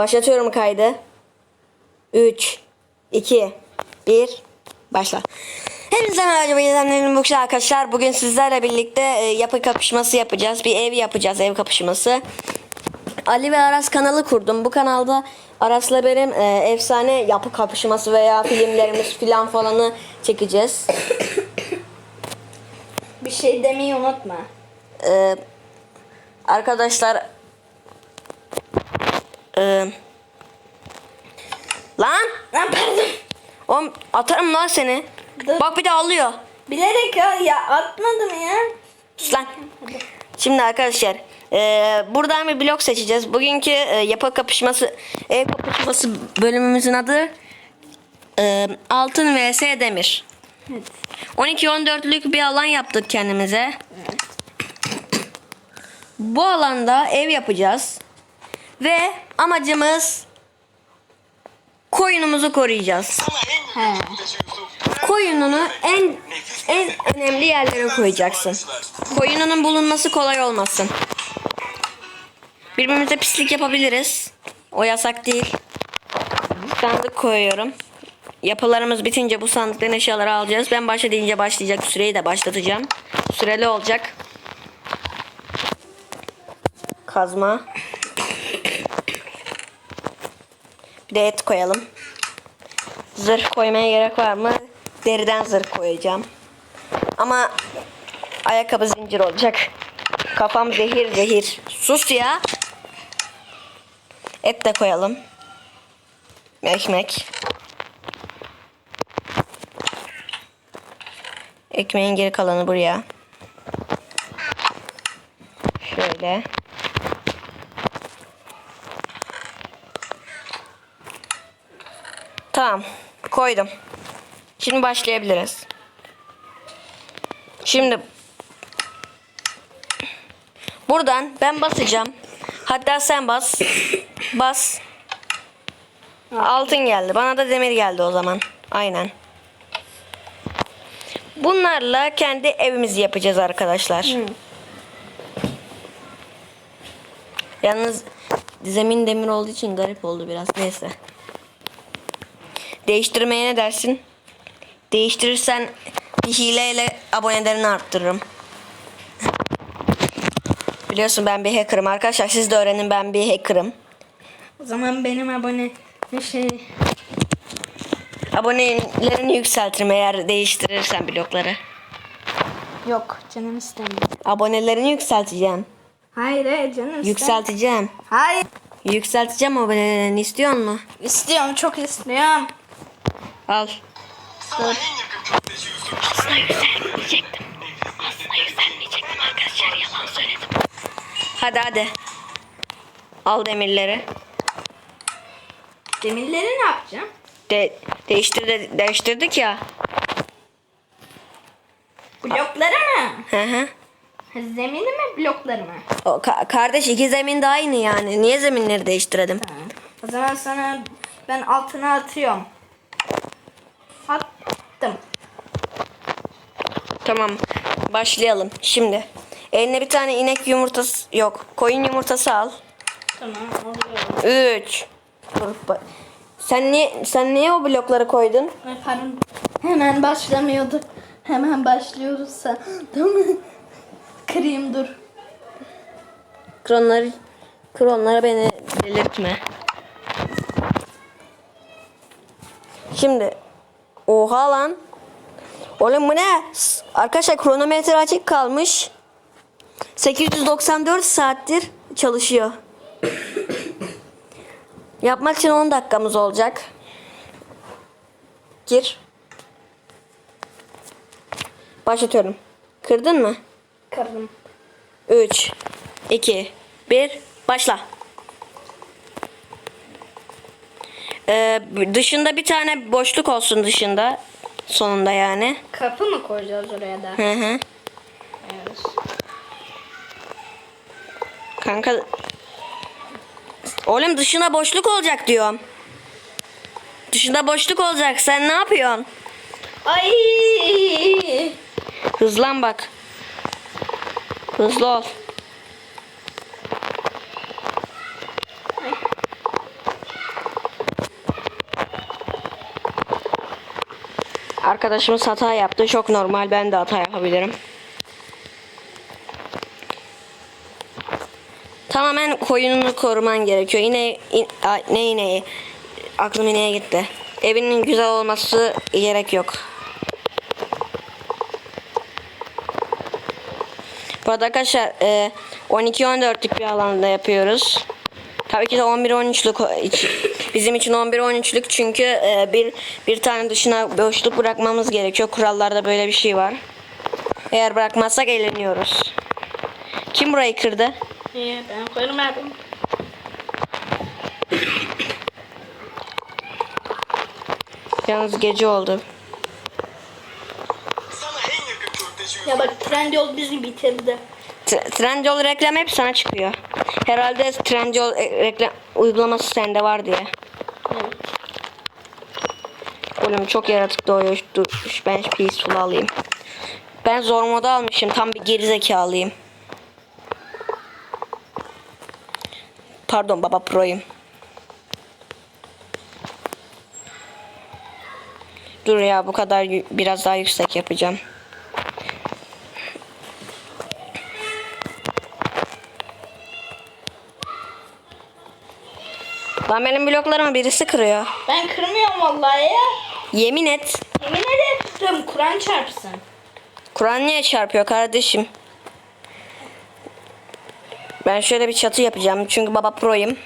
Başlatıyorum kaydı. 3, 2, 1, başla. Hepinize merhaba izleyenlerim bu arkadaşlar. Bugün sizlerle birlikte e, yapı kapışması yapacağız. Bir ev yapacağız, ev kapışması. Ali ve Aras kanalı kurdum. Bu kanalda Aras'la benim e, efsane yapı kapışması veya filmlerimiz filan falanı çekeceğiz. Bir şey demeyi unutma. Ee, arkadaşlar ee, lan Lan pardon. oğlum atarım lan seni. Dur. Bak bir de ağlıyor. Bilerek ya, ya atmadım ya. Sus lan. Şimdi arkadaşlar ee, buradan bir blok seçeceğiz. Bugünkü ee, yapı kapışması ev kapışması bölümümüzün adı ee, altın vs demir. Evet. 12-14'lük bir alan yaptık kendimize. Bu alanda ev yapacağız. Ve amacımız koyunumuzu koruyacağız. He. Koyununu en en önemli yerlere koyacaksın. Koyununun bulunması kolay olmasın. Birbirimize pislik yapabiliriz. O yasak değil. Sandık koyuyorum. Yapılarımız bitince bu sandıktan eşyaları alacağız. Ben başla deyince başlayacak. Süreyi de başlatacağım. Süreli olacak. Kazma. De et koyalım. Zırh koymaya gerek var mı? Deriden zırh koyacağım. Ama ayakkabı zincir olacak. Kafam zehir zehir. Sus ya. Et de koyalım. Ekmek. Ekmeğin geri kalanı buraya. Şöyle. Tamam. Koydum. Şimdi başlayabiliriz. Şimdi buradan ben basacağım. Hatta sen bas. Bas. Altın geldi. Bana da demir geldi o zaman. Aynen. Bunlarla kendi evimizi yapacağız arkadaşlar. Yalnız zemin demir olduğu için garip oldu biraz. Neyse. Değiştirmeye ne dersin? Değiştirirsen bir hileyle abonelerini arttırırım. Biliyorsun ben bir hacker'ım arkadaşlar. Siz de öğrenin ben bir hacker'ım. O zaman benim abone şey Abonelerini yükseltirim eğer değiştirirsen blokları. yok canım istemiyor. Abonelerini yükselteceğim. Hayır hayır canım. Yükselteceğim. Hayır. Yükselteceğim abonelerini istiyor musun? İstiyorum çok istiyorum. Al. Yusuf. Aslında yükselmeyecektim. Aslında yükselmeyecektim arkadaşlar yalan söyledim. Hadi hadi. Al demirleri. Demirleri ne yapacağım? De değiştirdi değiştirdik ya. Blokları mı? Hı hı. Zemini mi blokları mı? O ka- kardeş iki zemin de aynı yani. Niye zeminleri değiştirelim? Ha. O zaman sana ben altına atıyorum. Attım. Tamam. Başlayalım. Şimdi. Eline bir tane inek yumurtası yok. Koyun yumurtası al. Tamam alıyorum. 3 Dur. ba- Sen niye sen niye o blokları koydun? Pardon. Hemen başlamıyordu. Hemen başlıyoruz sen. Tamam mı? Kırayım dur. Kronları kronlara beni delirtme. Şimdi oha lan. Oğlum bu ne? Arkadaşlar kronometre açık kalmış. 894 saattir çalışıyor. Yapmak için 10 dakikamız olacak. Gir. Başlatıyorum. Kırdın mı? Kırdım. 3 2 1 başla. Ee, dışında bir tane boşluk olsun dışında. Sonunda yani. Kapı mı koyacağız oraya da? Hı hı. Evet. Kanka Oğlum dışına boşluk olacak diyorum. Dışında boşluk olacak. Sen ne yapıyorsun? Ay! Hızlan bak. Hızlı ol. Arkadaşımız hata yaptı. Çok normal. Ben de hata yapabilirim. Tamamen koyununu koruman gerekiyor. Yine in, ne ineği? Aklım ineğe gitti. Evinin güzel olması gerek yok. Bu arada arkadaşlar e, 12-14'lük bir alanda yapıyoruz. Tabii ki de 11-13'lük o- iç- bizim için 11-13'lük çünkü e, bir bir tane dışına boşluk bırakmamız gerekiyor. Kurallarda böyle bir şey var. Eğer bırakmazsak eğleniyoruz. Kim burayı kırdı? Niye? Ben kırmadım. Yalnız gece oldu. Ya bak Trendyol bizi bitirdi. T- Trendyol reklam hep sana çıkıyor. Herhalde Trendyol e, reklam uygulaması sende var diye. Oğlum çok yaratık doğuyor. Dur, ben peaceful alayım. Ben zor moda almışım. Tam bir gerizekalıyım. Pardon baba proyum. Dur ya bu kadar biraz daha yüksek yapacağım. Lan benim bloklarımı birisi kırıyor. Ben kırmıyorum vallahi ya. Yemin et. Yemin ederim Kur'an çarpsın. Kur'an niye çarpıyor kardeşim? Ben şöyle bir çatı yapacağım çünkü baba proyum.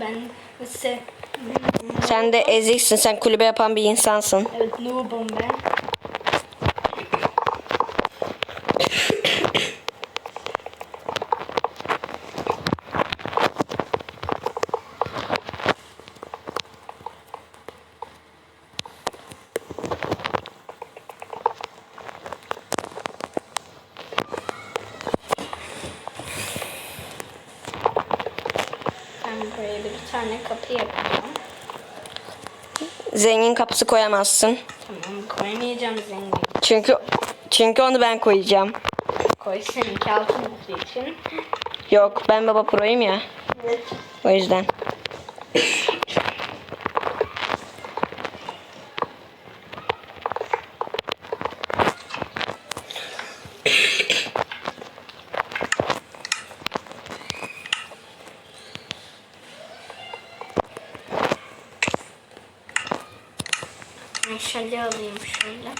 Ben ise Sen de eziksin. Sen kulübe yapan bir insansın. evet noobum ben. Buraya bir tane kapı yapacağım. Zengin kapısı koyamazsın. Tamam koymayacağım zengin. Çünkü çünkü onu ben koyacağım. Koy seninki altın olduğu için. Yok ben baba proyum ya. Evet. O yüzden. Meşale alayım şöyle.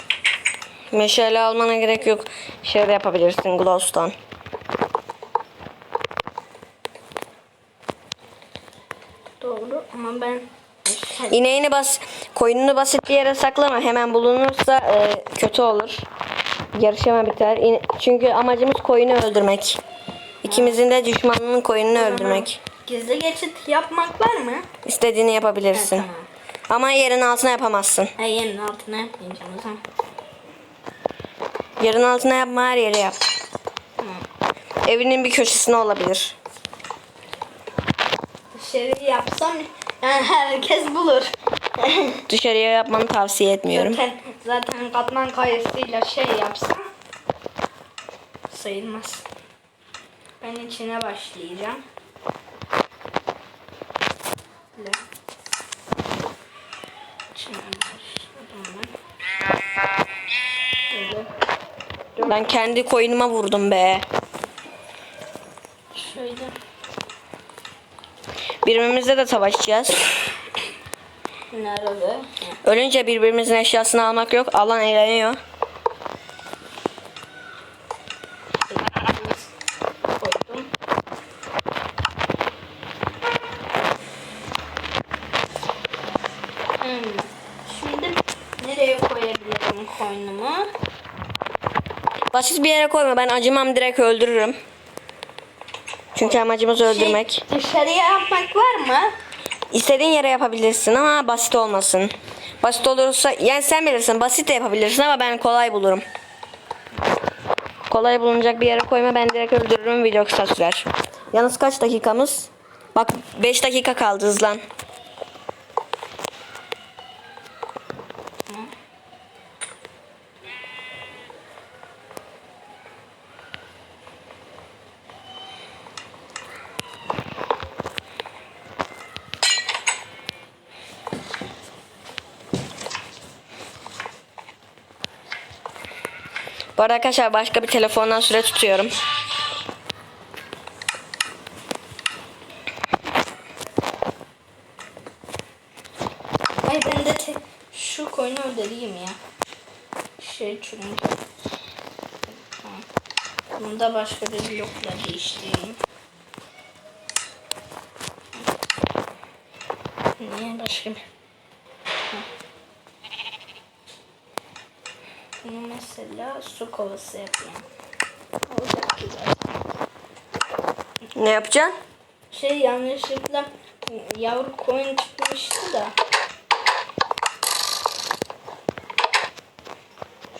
Meşale almana gerek yok. Şöyle yapabilirsin glowstone. Doğru ama ben meşale İneğini bas, koyununu basit bir yere saklama. Hemen bulunursa e, kötü olur. Yarışama biter. İne- çünkü amacımız koyunu öldürmek. İkimizin de düşmanının koyununu öldürmek. Gizli geçit yapmak var mı? İstediğini yapabilirsin. Evet, Ama yerin altına yapamazsın. Ha, yerin altına yapmayacağım o zaman. Yerin altına yapma her yere yap. Tamam. Evinin bir köşesine olabilir. Dışarı yapsam yani herkes bulur. Dışarıya yapmanı tavsiye etmiyorum. zaten, zaten katman kayasıyla şey yapsam sayılmaz. Ben içine başlayacağım. Böyle. Ben kendi koyunuma vurdum be. Şöyle. Birbirimizle de savaşacağız. Nerede? Ölünce birbirimizin eşyasını almak yok. Alan eğleniyor. Koydum. Hmm. Şimdi nereye koyabilirim koynumu? Basit bir yere koyma. Ben acımam direkt öldürürüm. Çünkü amacımız öldürmek. Şey, dışarıya yapmak var mı? İstediğin yere yapabilirsin ama basit olmasın. Basit olursa yani sen bilirsin basit de yapabilirsin ama ben kolay bulurum. Kolay bulunacak bir yere koyma ben direkt öldürürüm video kısa sürer. Yalnız kaç dakikamız? Bak 5 dakika kaldı hızlan. Bu arada arkadaşlar başka bir telefondan süre tutuyorum. Ay ben de şu koyunu öldüreyim ya. Şey çünkü. Tamam. Bunu da başka bir blokla değiştireyim. Niye başka bir... Bunu mesela su kovası yapayım. Olacak güzel. Ne yapacaksın? Şey yanlışlıkla yavru koyun çıkmıştı da.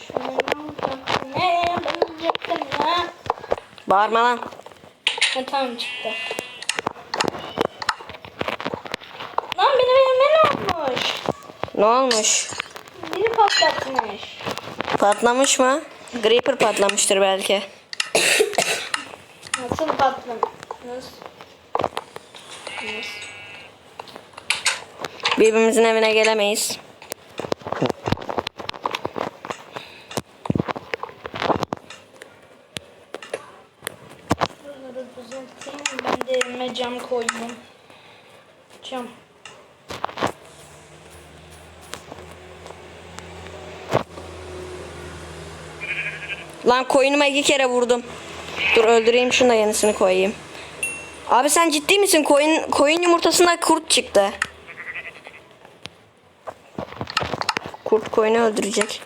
Şunu. Bağırma lan. Ha, tamam çıktı. Lan benim elime ne olmuş? Ne olmuş? Biri patlatmış. Patlamış mı? Creeper patlamıştır belki. Nasıl patlamış? Nasıl? Birbirimizin evine gelemeyiz. Düzelteyim. Ben de elime cam koydum. Cam. Lan koyunuma iki kere vurdum. Dur öldüreyim şunu da yenisini koyayım. Abi sen ciddi misin? Koyun koyun yumurtasında kurt çıktı. Kurt koyunu öldürecek.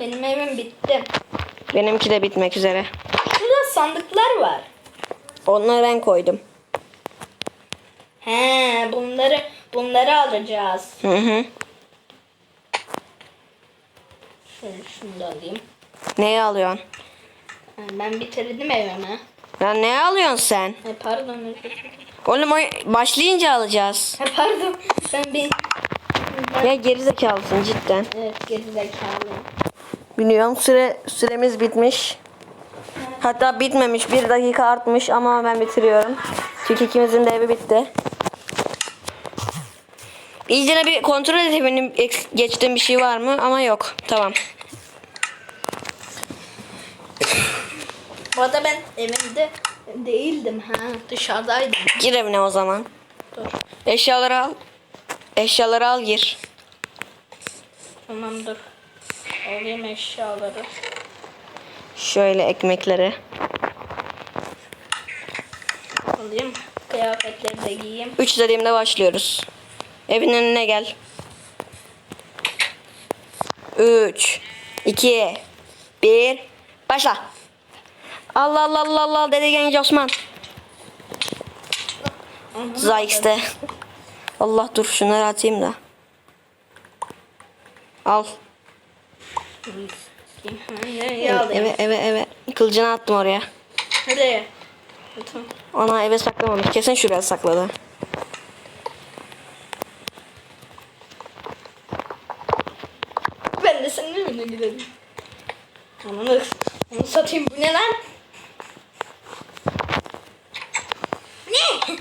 Benim evim bitti. Benimki de bitmek üzere. Şurada sandıklar var. Onları ben koydum. He, bunları bunları alacağız. Hı hı. Şöyle şunu da alayım. Neyi alıyorsun? Ben bitirdim evimi. Ya ne alıyorsun sen? He, pardon. Oğlum başlayınca alacağız. He, pardon. Ben bir... Ben, Ya gerizekalısın cidden. evet gerizekalıyım. Biliyorum süre süremiz bitmiş. Hatta bitmemiş. Bir dakika artmış ama ben bitiriyorum. Çünkü ikimizin de evi bitti. İyice bir kontrol benim eks- geçtiğim bir şey var mı ama yok. Tamam. Bu arada ben evimde değildim ha. Dışarıdaydım. Gir evine o zaman. Dur. Eşyaları al. Eşyaları al gir. Tamam dur. Alayım eşyaları. Şöyle ekmekleri. Alayım. Kıyafetleri de giyeyim. 3 dediğimde başlıyoruz. Evin önüne gel. 3 2 1 Başla. Allah Allah Allah Allah dede genç Osman. Zayx'te. Allah dur şunları atayım da. Al. Eve alayım? eve eve. eve. Kılıcını attım oraya. Nereye? Tamam. Ona eve saklamamış. Kesin şuraya sakladı. Ben de senin evine gidelim. Onu, onu satayım. Bu ne lan? Ne?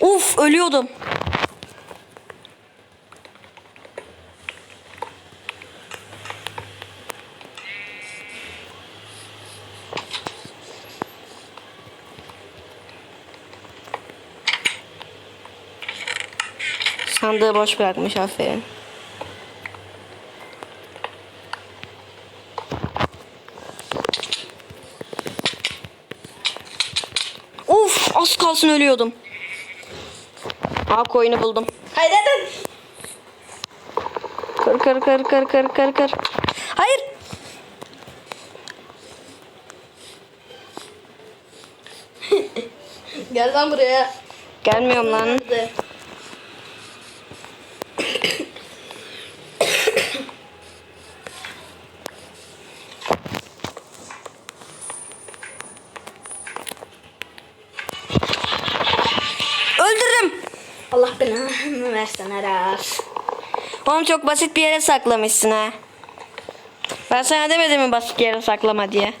Uf ölüyordum. Sandığı boş bırakmış aferin. Uf az kalsın ölüyordum. Aa koyunu buldum. Hayır hadi. Kır kır kır kır kır kır kır. Hayır. Gel lan buraya. Gelmiyorum lan. Hadi. Allah belanı versin Aras. Oğlum çok basit bir yere saklamışsın ha. Ben sana demedim mi basit yere saklama diye.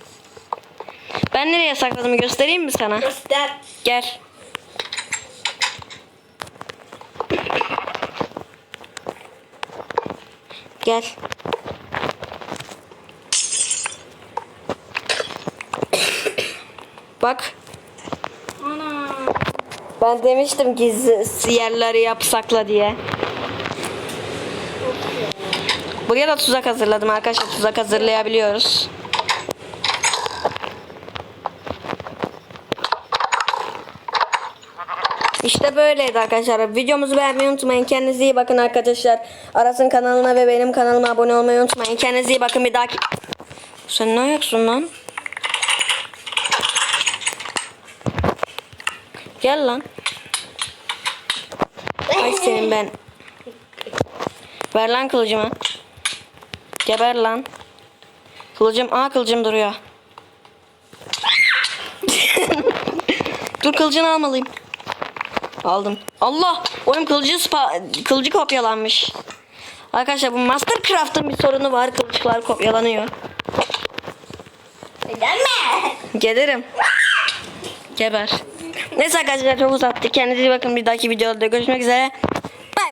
Ben nereye sakladığımı göstereyim mi sana? Göster. Gel. Gel. Bak. Ben demiştim gizli yerleri yap sakla diye. Buraya da tuzak hazırladım arkadaşlar. Tuzak hazırlayabiliyoruz. İşte böyleydi arkadaşlar. Videomuzu beğenmeyi unutmayın. Kendinize iyi bakın arkadaşlar. Aras'ın kanalına ve benim kanalıma abone olmayı unutmayın. Kendinize iyi bakın. Bir dahaki... Sen ne ayaksın lan? Gel lan. Ay senin ben. Ver lan kılıcımı. Geber lan. Kılıcım, aa kılıcım duruyor. Dur kılıcını almalıyım. Aldım. Allah! Oyun kılıcı spa kılıcı kopyalanmış. Arkadaşlar bu Mastercraft'ın bir sorunu var. Kılıçlar kopyalanıyor. Gelme. Gelirim. Geber. Neyse arkadaşlar çok uzattı. Kendinize iyi bakın. Bir dahaki videoda görüşmek üzere.